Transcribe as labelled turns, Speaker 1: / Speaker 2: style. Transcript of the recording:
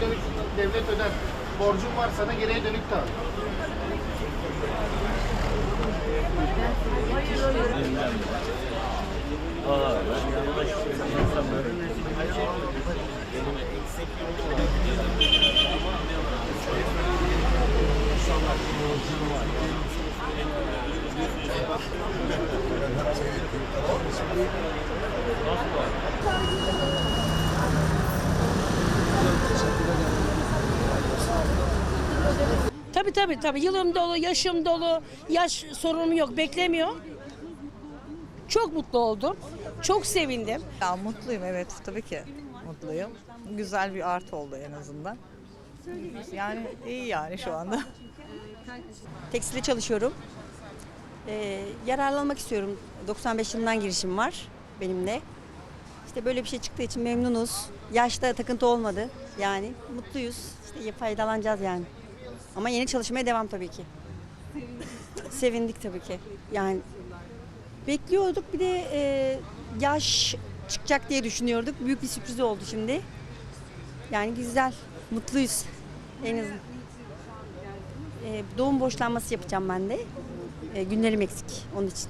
Speaker 1: Dönük devlet öder. Borcun var sana geriye dönük de al.
Speaker 2: Tabii tabii tabii. Yılım dolu, yaşım dolu. Yaş sorunum yok, beklemiyor. Çok mutlu oldum. Çok sevindim.
Speaker 3: Ya mutluyum evet tabii ki mutluyum. Güzel bir art oldu en azından. Yani iyi yani şu anda.
Speaker 4: Tekstilde çalışıyorum. Ee, yararlanmak istiyorum. 95 yılından girişim var benimle. İşte böyle bir şey çıktığı için memnunuz. Yaşta takıntı olmadı. Yani mutluyuz. İşte faydalanacağız yani. Ama yeni çalışmaya devam tabii ki. Sevindik tabii ki. Yani bekliyorduk bir de e, yaş çıkacak diye düşünüyorduk. Büyük bir sürpriz oldu şimdi. Yani güzel, mutluyuz en azından. E, doğum borçlanması yapacağım ben de. E, günlerim eksik onun için.